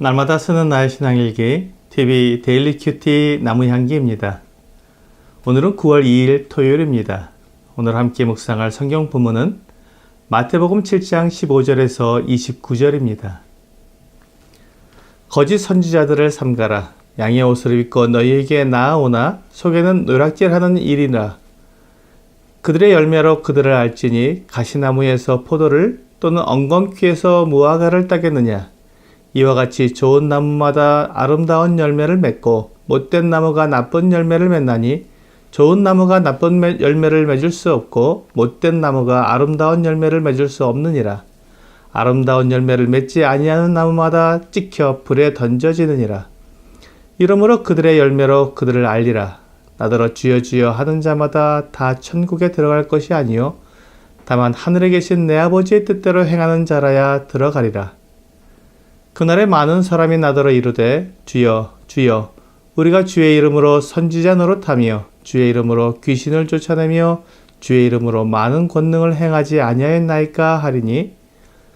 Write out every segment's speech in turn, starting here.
날마다 쓰는 나의 신앙일기 TV 데일리 큐티 나무향기입니다. 오늘은 9월 2일 토요일입니다. 오늘 함께 묵상할 성경 부문은 마태복음 7장 15절에서 29절입니다. 거짓 선지자들을 삼가라. 양의 옷을 입고 너희에게 나아오나 속에는 노략질하는 일이라. 그들의 열매로 그들을 알지니 가시나무에서 포도를 또는 엉겅퀴에서 무화과를 따겠느냐. 이와 같이 좋은 나무마다 아름다운 열매를 맺고 못된 나무가 나쁜 열매를 맺나니 좋은 나무가 나쁜 매- 열매를 맺을 수 없고 못된 나무가 아름다운 열매를 맺을 수 없느니라. 아름다운 열매를 맺지 아니하는 나무마다 찍혀 불에 던져지느니라. 이러므로 그들의 열매로 그들을 알리라. 나더러 주여 주여 하는 자마다 다 천국에 들어갈 것이 아니요 다만 하늘에 계신 내 아버지의 뜻대로 행하는 자라야 들어가리라. 그날에 많은 사람이 나더러 이르되 주여 주여 우리가 주의 이름으로 선지자 노릇하며 주의 이름으로 귀신을 쫓아내며 주의 이름으로 많은 권능을 행하지 아니하였나이까 하리니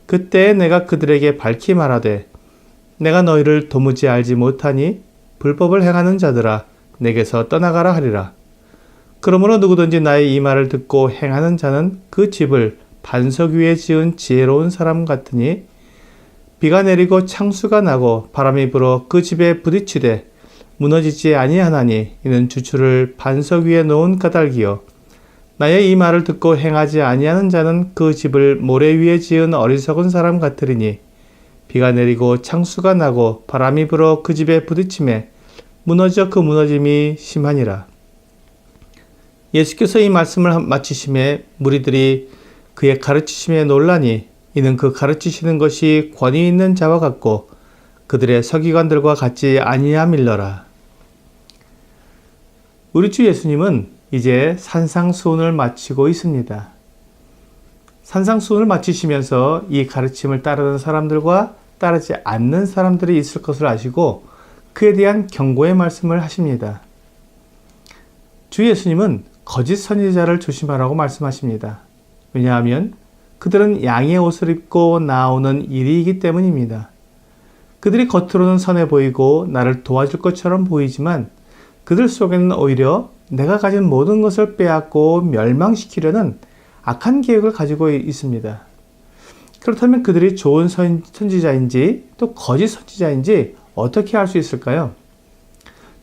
그때 내가 그들에게 밝히 말하되 내가 너희를 도무지 알지 못하니 불법을 행하는 자들아 내게서 떠나가라 하리라. 그러므로 누구든지 나의 이 말을 듣고 행하는 자는 그 집을 반석 위에 지은 지혜로운 사람 같으니 비가 내리고 창수가 나고 바람이 불어 그 집에 부딪히되 무너지지 아니하나니 이는 주추를 반석 위에 놓은 까닭이요. 나의 이 말을 듣고 행하지 아니하는 자는 그 집을 모래 위에 지은 어리석은 사람 같으리니 비가 내리고 창수가 나고 바람이 불어 그 집에 부딪힘에 무너져 그 무너짐이 심하니라. 예수께서 이 말씀을 마치심에 무리들이 그의 가르치심에 놀라니 이는 그 가르치시는 것이 권위 있는 자와 같고 그들의 서기관들과 같지 아니함일러라. 우리 주 예수님은 이제 산상수훈을 마치고 있습니다. 산상수훈을 마치시면서 이 가르침을 따르는 사람들과 따르지 않는 사람들이 있을 것을 아시고 그에 대한 경고의 말씀을 하십니다. 주 예수님은 거짓 선지자를 조심하라고 말씀하십니다. 왜냐하면 그들은 양의 옷을 입고 나오는 일이기 때문입니다. 그들이 겉으로는 선해 보이고 나를 도와줄 것처럼 보이지만 그들 속에는 오히려 내가 가진 모든 것을 빼앗고 멸망시키려는 악한 계획을 가지고 있습니다. 그렇다면 그들이 좋은 선- 선지자인지 또 거짓 선지자인지 어떻게 알 수 있을까요?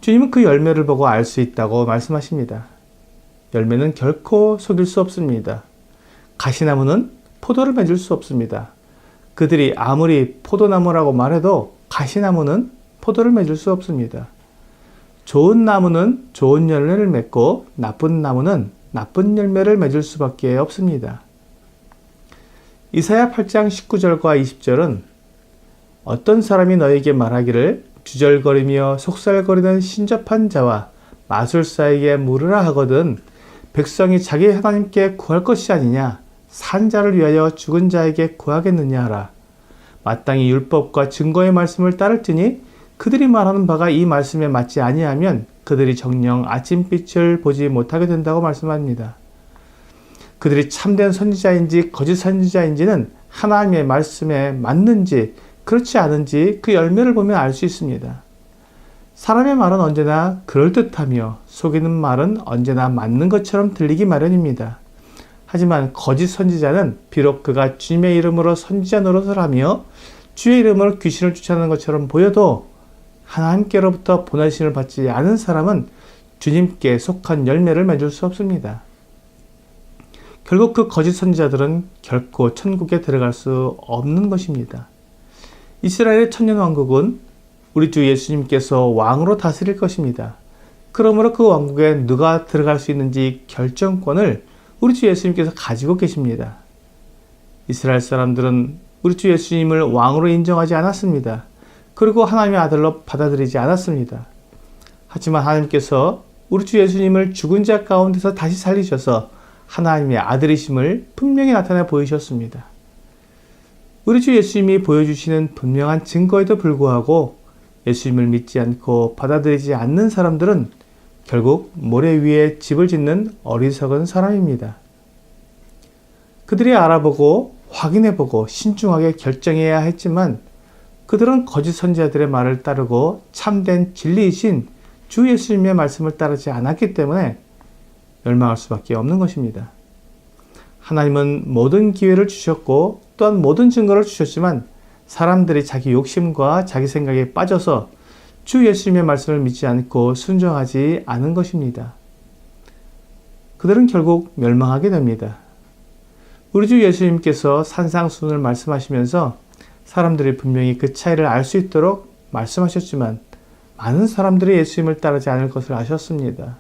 주님은 그 열매를 보고 알 수 있다고 말씀하십니다. 열매는 결코 속일 수 없습니다. 가시나무는 포도를 맺을 수 없습니다. 그들이 아무리 포도나무라고 말해도 가시나무는 포도를 맺을 수 없습니다. 좋은 나무는 좋은 열매를 맺고 나쁜 나무는 나쁜 열매를 맺을 수밖에 없습니다. 이사야 8장 19절과 20절은 어떤 사람이 너에게 말하기를 주절거리며 속살거리는 신접한 자와 마술사에게 물으라 하거든 백성이 자기 하나님께 구할 것이 아니냐 산 자를 위하여 죽은 자에게 구하겠느냐 하라 마땅히 율법과 증거의 말씀을 따를지니 그들이 말하는 바가 이 말씀에 맞지 아니하면 그들이 정령 아침빛을 보지 못하게 된다고 말씀합니다. 그들이 참된 선지자인지 거짓 선지자인지는 하나님의 말씀에 맞는지 그렇지 않은지 그 열매를 보면 알 수 있습니다. 사람의 말은 언제나 그럴듯하며 속이는 말은 언제나 맞는 것처럼 들리기 마련입니다. 하지만 거짓 선지자는 비록 그가 주님의 이름으로 선지자 노릇을 하며 주의 이름으로 귀신을 쫓아내는 것처럼 보여도 하나님께로부터 보내심을 받지 않은 사람은 주님께 속한 열매를 맺을 수 없습니다. 결국 그 거짓 선지자들은 결코 천국에 들어갈 수 없는 것입니다. 이스라엘의 천년 왕국은 우리 주 예수님께서 왕으로 다스릴 것입니다. 그러므로 그 왕국에 누가 들어갈 수 있는지 결정권을 우리 주 예수님께서 가지고 계십니다. 이스라엘 사람들은 우리 주 예수님을 왕으로 인정하지 않았습니다. 그리고 하나님의 아들로 받아들이지 않았습니다. 하지만 하나님께서 우리 주 예수님을 죽은 자 가운데서 다시 살리셔서 하나님의 아들이심을 분명히 나타내 보이셨습니다. 우리 주 예수님이 보여주시는 분명한 증거에도 불구하고 예수님을 믿지 않고 받아들이지 않는 사람들은 결국 모래 위에 집을 짓는 어리석은 사람입니다. 그들이 알아보고 확인해보고 신중하게 결정해야 했지만 그들은 거짓 선지자들의 말을 따르고 참된 진리이신 주 예수님의 말씀을 따르지 않았기 때문에 멸망할 수밖에 없는 것입니다. 하나님은 모든 기회를 주셨고 또한 모든 증거를 주셨지만 사람들이 자기 욕심과 자기 생각에 빠져서 주 예수님의 말씀을 믿지 않고 순종하지 않은 것입니다. 그들은 결국 멸망하게 됩니다. 우리 주 예수님께서 산상순을 말씀하시면서 사람들이 분명히 그 차이를 알 수 있도록 말씀하셨지만 많은 사람들이 예수님을 따르지 않을 것을 아셨습니다.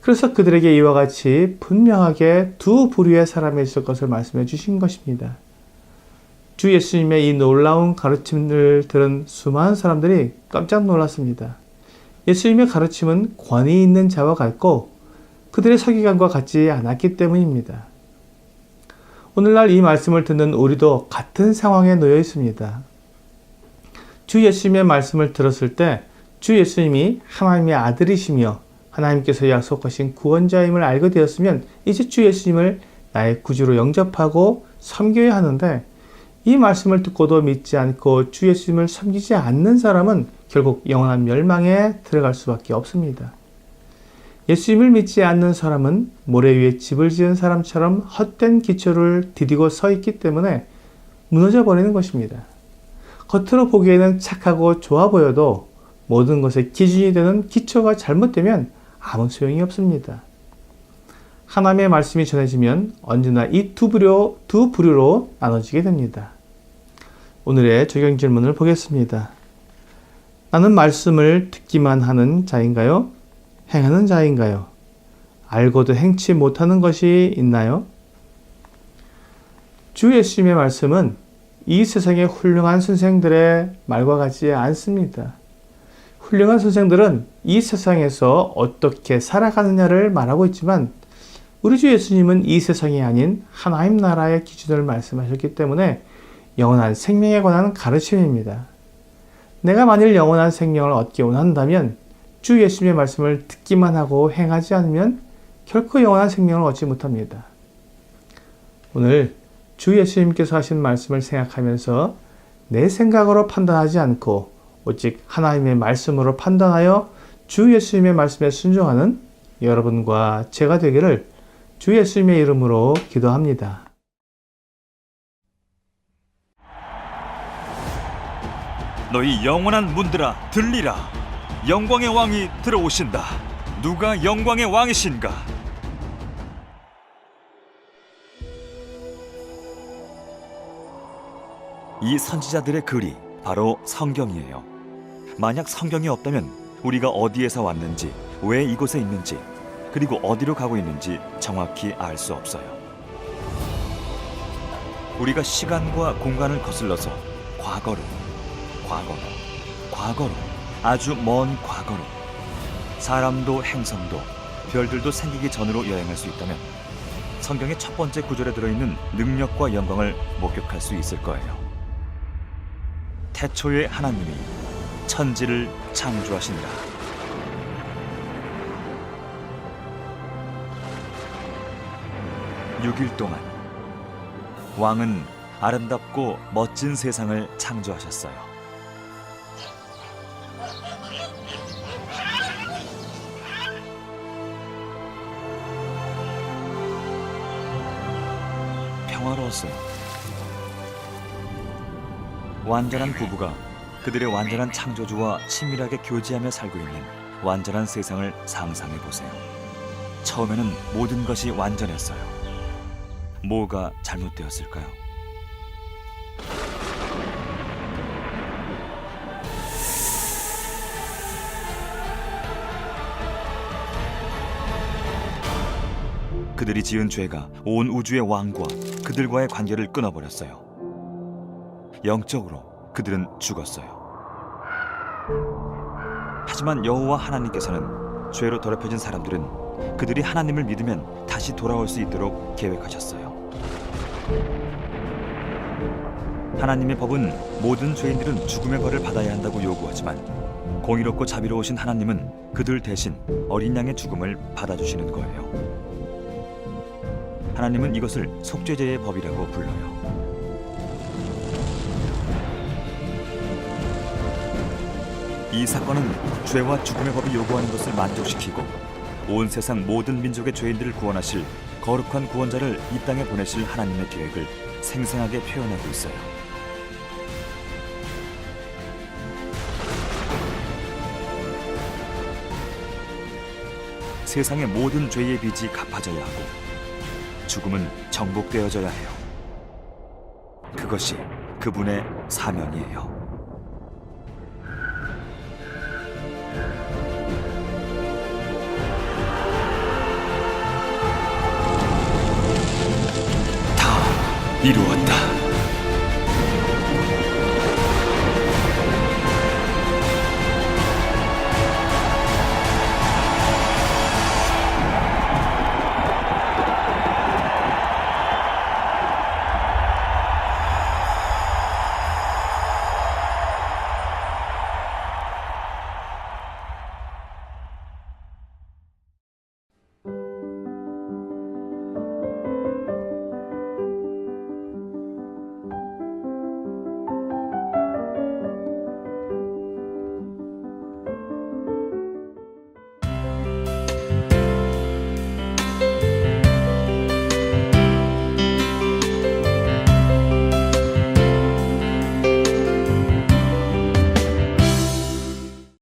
그래서 그들에게 이와 같이 분명하게 두 부류의 사람이 있을 것을 말씀해 주신 것입니다. 주 예수님의 이 놀라운 가르침을 들은 수많은 사람들이 깜짝 놀랐습니다. 예수님의 가르침은 권위 있는 자와 같고 그들의 서기관과 같지 않았기 때문입니다. 오늘날 이 말씀을 듣는 우리도 같은 상황에 놓여 있습니다. 주 예수님의 말씀을 들었을 때 주 예수님이 하나님의 아들이시며 하나님께서 약속하신 구원자임을 알게 되었으면 이제 주 예수님을 나의 구주로 영접하고 섬겨야 하는데 이 말씀을 듣고도 믿지 않고 주 예수님을 섬기지 않는 사람은 결국 영원한 멸망에 들어갈 수밖에 없습니다. 예수님을 믿지 않는 사람은 모래 위에 집을 지은 사람처럼 헛된 기초를 디디고 서 있기 때문에 무너져 버리는 것입니다. 겉으로 보기에는 착하고 좋아 보여도 모든 것의 기준이 되는 기초가 잘못되면 아무 소용이 없습니다. 하나님의 말씀이 전해지면 언제나 이 두 부류, 두 부류로 나눠지게 됩니다. 오늘의 적용 질문을 보겠습니다. 나는 말씀을 듣기만 하는 자인가요? 행하는 자인가요? 알고도 행치 못하는 것이 있나요? 주 예수님의 말씀은 이 세상의 훌륭한 선생들의 말과 같지 않습니다. 훌륭한 선생들은 이 세상에서 어떻게 살아가느냐를 말하고 있지만 우리 주 예수님은 이 세상이 아닌 하나님 나라의 기준을 말씀하셨기 때문에 영원한 생명에 관한 가르침입니다. 내가 만일 영원한 생명을 얻기 원한다면 주 예수님의 말씀을 듣기만 하고 행하지 않으면 결코 영원한 생명을 얻지 못합니다. 오늘 주 예수님께서 하신 말씀을 생각하면서 내 생각으로 판단하지 않고 오직 하나님의 말씀으로 판단하여 주 예수님의 말씀에 순종하는 여러분과 제가 되기를 주 예수님의 이름으로 기도합니다. 너희 영원한 문들아 들리라. 영광의 왕이 들어오신다. 누가 영광의 왕이신가? 이 선지자들의 글이 바로 성경이에요. 만약 성경이 없다면 우리가 어디에서 왔는지 왜 이곳에 있는지 그리고 어디로 가고 있는지 정확히 알 수 없어요. 우리가 시간과 공간을 거슬러서 과거로 과거로, 과거로, 아주 먼 과거로 사람도 행성도 별들도 생기기 전으로 여행할 수 있다면 성경의 첫 번째 구절에 들어있는 능력과 영광을 목격할 수 있을 거예요. 태초에 하나님이 천지를 창조하신다. 육일 동안 왕은 아름답고 멋진 세상을 창조하셨어요. 평화로웠어요. 완전한 부부가 그들의 완전한 창조주와 친밀하게 교제하며 살고 있는 완전한 세상을 상상해 보세요. 처음에는 모든 것이 완전했어요. 뭐가 잘못되었을까요? 그들이 지은 죄가 온 우주의 왕과 그들과의 관계를 끊어버렸어요. 영적으로 그들은 죽었어요. 하지만 여호와 하나님께서는 죄로 더럽혀진 사람들은 그들이 하나님을 믿으면 다시 돌아올 수 있도록 계획하셨어요. 하나님의 법은 모든 죄인들은 죽음의 벌을 받아야 한다고 요구하지만 공의롭고 자비로우신 하나님은 그들 대신 어린 양의 죽음을 받아주시는 거예요. 하나님은 이것을 속죄제의 법이라고 불러요. 이 사건은 죄와 죽음의 법이 요구하는 것을 만족시키고 온 세상 모든 민족의 죄인들을 구원하실 거룩한 구원자를 이 땅에 보내실 하나님의 계획을 생생하게 표현하고 있어요. 세상의 모든 죄의 빚이 갚아져야 하고 죽음은 정복되어져야 해요. 그것이 그분의 사명이에요. 다 이루었다.